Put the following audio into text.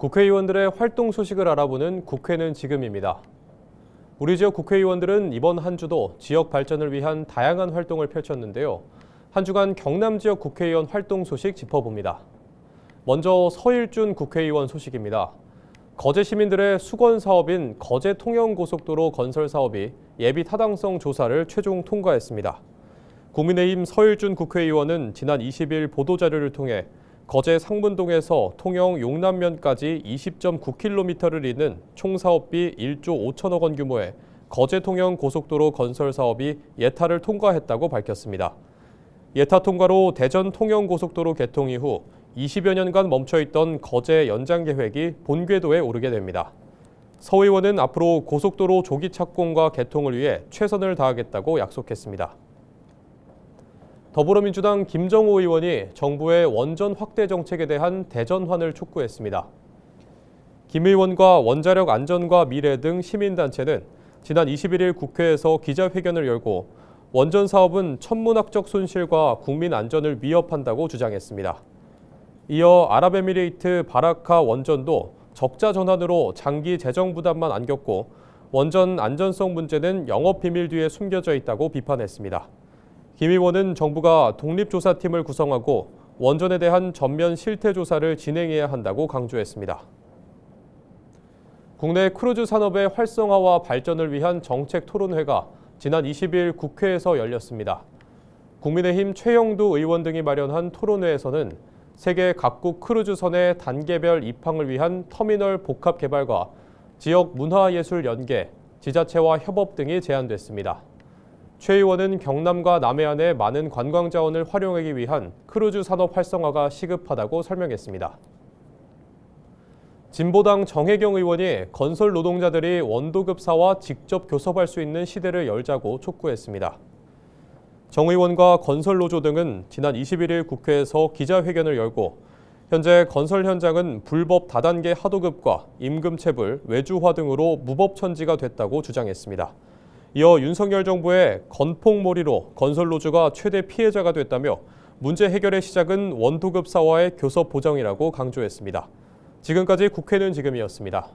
국회의원들의 활동 소식을 알아보는 국회는 지금입니다. 우리 지역 국회의원들은 이번 한 주도 지역 발전을 위한 다양한 활동을 펼쳤는데요. 한 주간 경남 지역 국회의원 활동 소식 짚어봅니다. 먼저 서일준 국회의원 소식입니다. 거제 시민들의 수건 사업인 거제 통영 고속도로 건설 사업이 예비 타당성 조사를 최종 통과했습니다. 국민의힘 서일준 국회의원은 지난 20일 보도자료를 통해 거제 상문동에서 통영 용남면까지 20.9km를 잇는 총 사업비 1조 5천억 원 규모의 거제 통영 고속도로 건설 사업이 예타를 통과했다고 밝혔습니다. 예타 통과로 대전 통영 고속도로 개통 이후 20여 년간 멈춰 있던 거제 연장 계획이 본궤도에 오르게 됩니다. 서 의원은 앞으로 고속도로 조기 착공과 개통을 위해 최선을 다하겠다고 약속했습니다. 더불어민주당 김정호 의원이 정부의 원전 확대 정책에 대한 대전환을 촉구했습니다. 김 의원과 원자력 안전과 미래 등 시민단체는 지난 21일 국회에서 기자회견을 열고 원전 사업은 천문학적 손실과 국민 안전을 위협한다고 주장했습니다. 이어 아랍에미레이트 바라카 원전도 적자 전환으로 장기 재정 부담만 안겼고 원전 안전성 문제는 영업 비밀 뒤에 숨겨져 있다고 비판했습니다. 김 의원은 정부가 독립조사팀을 구성하고 원전에 대한 전면 실태 조사를 진행해야 한다고 강조했습니다. 국내 크루즈 산업의 활성화와 발전을 위한 정책 토론회가 지난 20일 국회에서 열렸습니다. 국민의힘 최영두 의원 등이 마련한 토론회에서는 세계 각국 크루즈선의 단계별 입항을 위한 터미널 복합 개발과 지역 문화예술 연계, 지자체와 협업 등이 제안됐습니다. 최 의원은 경남과 남해안의 많은 관광 자원을 활용하기 위한 크루즈 산업 활성화가 시급하다고 설명했습니다. 진보당 정혜경 의원이 건설 노동자들이 원도급사와 직접 교섭할 수 있는 시대를 열자고 촉구했습니다. 정 의원과 건설노조 등은 지난 21일 국회에서 기자회견을 열고 현재 건설 현장은 불법 다단계 하도급과 임금체불, 외주화 등으로 무법천지가 됐다고 주장했습니다. 이어 윤석열 정부의 건폭몰이로 건설노조가 최대 피해자가 됐다며 문제 해결의 시작은 원도급 사와의 교섭 보장이라고 강조했습니다. 지금까지 국회는 지금이었습니다.